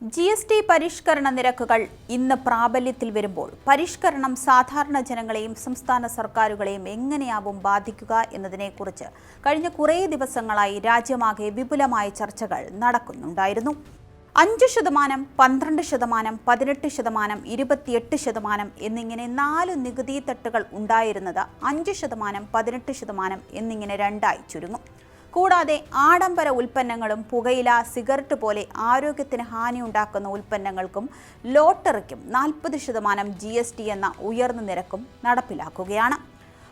G S T പരിഷ്കരണ നിരക്കുകൾ ഇന്ന് പ്രാബല്യത്തിൽ വരുമ്പോൾ പരിഷ്കരണം സാധാരണ ജനങ്ങളെയും സംസ്ഥാന സർക്കാരുകളെയും എങ്ങനെയാവും ബാധിക്കുക എന്നതിനെക്കുറിച്ച് കഴിഞ്ഞ കുറേ ദിവസങ്ങളായി രാജ്യമാകെ വിപുലമായ ചർച്ചകൾ നടക്കുന്നുണ്ടായിരുന്നു. അഞ്ച് ശതമാനം പന്ത്രണ്ട് ശതമാനം പതിനെട്ട് ശതമാനം ഇരുപത്തിയെട്ട് ശതമാനം എന്നിങ്ങനെ നാല് നികുതി തട്ടുകൾ ഉണ്ടായിരുന്നത് അഞ്ച് ശതമാനം പതിനെട്ട് ശതമാനം എന്നിങ്ങനെ രണ്ടായി ചുരുങ്ങും. കൂടാതെ ആഡംബര ഉൽപ്പന്നങ്ങളും പുകയില സിഗരറ്റ് പോലെ ആരോഗ്യത്തിന് ഹാനിയുണ്ടാക്കുന്ന ഉൽപ്പന്നങ്ങൾക്കും ലോട്ടറിക്കും നാൽപ്പത് ശതമാനം ജി എസ് ടി എന്ന ഉയർന്ന നിരക്കും നടപ്പിലാക്കുകയാണ്.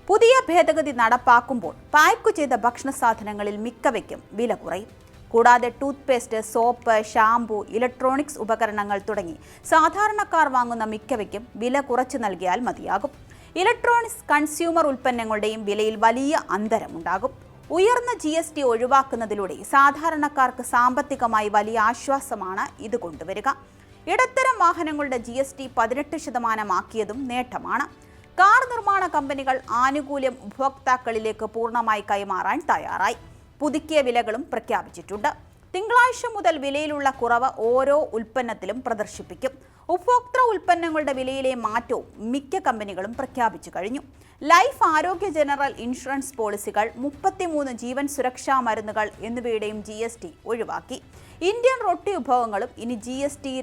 പുതിയ ഭേദഗതി നടപ്പാക്കുമ്പോൾ പാക്ക് ചെയ്ത ഭക്ഷണ സാധനങ്ങളിൽ മിക്കവയ്ക്കും വില കുറയും. കൂടാതെ toothpaste soap shampoo electronics ഉപകരണങ്ങൾ തുടങ്ങി സാധാരണക്കാർ വാങ്ങുന്ന മിക്കവയ്ക്കും വില കുറച്ചു നൽകിയാൽ മതിയാകും. ഇലക്ട്രോണിക്സ് കൺസ്യൂമർ ഉൽപ്പന്നങ്ങളുടെയും വിലയിൽ വലിയ അന്തരമുണ്ടാകും ഉയർന്ന ജി എസ് ടി ഒഴിവാക്കുന്നതിലൂടെ സാധാരണക്കാർക്ക് സാമ്പത്തികമായി വലിയ ആശ്വാസമാണ് ഇത് കൊണ്ടുവരിക. ഇടത്തരം വാഹനങ്ങളുടെ ജി എസ് ടി പതിനെട്ട് ശതമാനമാക്കിയതും നേട്ടമാണ്. കാർ നിർമ്മാണ കമ്പനികൾ ആനുകൂല്യം ഉപഭോക്താക്കളിലേക്ക് പൂർണമായി കൈമാറാൻ തയ്യാറായി. പുതുക്കിയ വിലകളും പ്രഖ്യാപിച്ചിട്ടുണ്ട്. തിങ്കളാഴ്ച മുതൽ വിലയിലുള്ള കുറവ് ഓരോ ഉൽപ്പന്നത്തിലും പ്രദർശിപ്പിക്കും. ഉപഭോക്തൃ ഉൽപ്പന്നങ്ങളുടെ വിലയിലെ മാറ്റവും മിക്ക കമ്പനികളും പ്രഖ്യാപിച്ചു കഴിഞ്ഞു. ലൈഫ് ആരോഗ്യ ജനറൽ ഇൻഷുറൻസ് പോളിസികൾ മുപ്പത്തിമൂന്ന് ജീവൻ സുരക്ഷാ മരുന്നുകൾ എന്നിവയുടെയും ജി ഒഴിവാക്കി. ഇന്ത്യൻ റൊട്ടി വിഭവങ്ങളും ഇനി ജി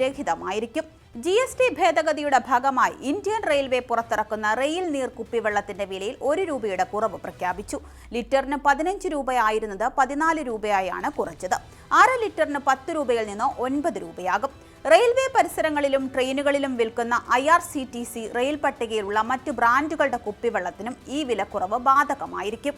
രഹിതമായിരിക്കും. ജി എസ് ടി ഭേദഗതിയുടെ ഭാഗമായി ഇന്ത്യൻ റെയിൽവേ പുറത്തിറക്കുന്ന റെയിൽ നീർ കുപ്പിവെള്ളത്തിന്റെ വിലയിൽ ഒരു രൂപയുടെ കുറവ് പ്രഖ്യാപിച്ചു. ലിറ്ററിന് പതിനഞ്ച് രൂപയായിരുന്നത് പതിനാല് രൂപയായാണ് കുറച്ചത് അര ലിറ്ററിന് പത്ത് രൂപയിൽ നിന്ന് ഒൻപത് രൂപയാകും. റെയിൽവേ പരിസരങ്ങളിലും ട്രെയിനുകളിലും വിൽക്കുന്ന I R C T C rail പട്ടികയിലുള്ള മറ്റ് ബ്രാൻഡുകളുടെ കുപ്പിവെള്ളത്തിനും ഈ വിലക്കുറവ് ബാധകമായിരിക്കും.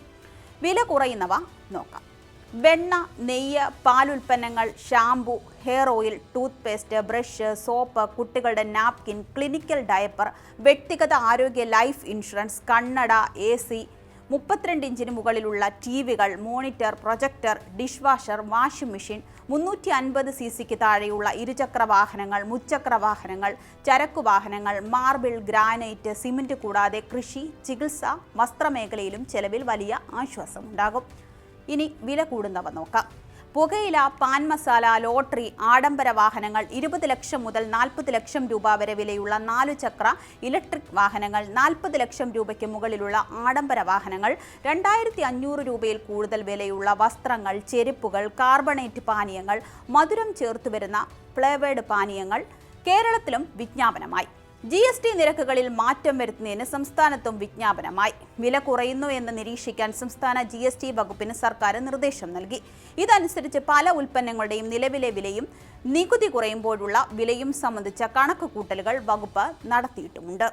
വില കുറയുന്നവ നോക്കാം. വെണ്ണ നെയ്യ് പാലുൽപ്പന്നങ്ങൾ shampoo hair oil toothpaste brush soap കുട്ടികളുടെ നാപ്കിൻ ക്ലിനിക്കൽ ഡയപ്പർ വ്യക്തിഗത ആരോഗ്യ ലൈഫ് ഇൻഷുറൻസ് കണ്ണട എ സി മുപ്പത്തിരണ്ട് ഇഞ്ചിന് മുകളിലുള്ള T വികൾ monitor projector dishwasher washing machine മുന്നൂറ്റി അൻപത് സി സിക്ക് താഴെയുള്ള ഇരുചക്ര വാഹനങ്ങൾ മുച്ചക്ര വാഹനങ്ങൾ ചരക്കു വാഹനങ്ങൾ മാർബിൾ ഗ്രാനൈറ്റ് സിമന്റ് കൂടാതെ കൃഷി ചികിത്സ വസ്ത്രമേഖലയിലും ചെലവിൽ വലിയ ആശ്വാസമുണ്ടാകും. ഇനി വില കൂടുന്നവ നോക്കാം. പുകയില പാൻ മസാല ലോട്ടറി ആഡംബര വാഹനങ്ങൾ ഇരുപത് ലക്ഷം മുതൽ നാൽപ്പത് ലക്ഷം രൂപ വരെ വിലയുള്ള നാലു ചക്ര ഇലക്ട്രിക് വാഹനങ്ങൾ നാൽപ്പത് ലക്ഷം രൂപയ്ക്ക് മുകളിലുള്ള ആഡംബര വാഹനങ്ങൾ രണ്ടായിരത്തി അഞ്ഞൂറ് രൂപയിൽ കൂടുതൽ വിലയുള്ള വസ്ത്രങ്ങൾ ചെരുപ്പുകൾ കാർബണേറ്റ് പാനീയങ്ങൾ മധുരം ചേർത്ത് വരുന്ന ഫ്ലേവേഡ് പാനീയങ്ങൾ കേരളത്തിലും വിജ്ഞാപനമായി. ജി എസ് ടി നിരക്കുകളിൽ മാറ്റം വരുത്തുന്നതിന് സംസ്ഥാനത്തും വിജ്ഞാപനമായി. വില കുറയുന്നു എന്ന് നിരീക്ഷിക്കാൻ സംസ്ഥാന ജി എസ് ടി വകുപ്പിന് സർക്കാർ നിർദ്ദേശം നൽകി. ഇതനുസരിച്ച് പല ഉൽപ്പന്നങ്ങളുടെയും നിലവിലെ വിലയും നികുതി കുറയുമ്പോഴുള്ള വിലയും സംബന്ധിച്ച കണക്കുകൂട്ടലുകൾ വകുപ്പ് നടത്തിയിട്ടുമുണ്ട്.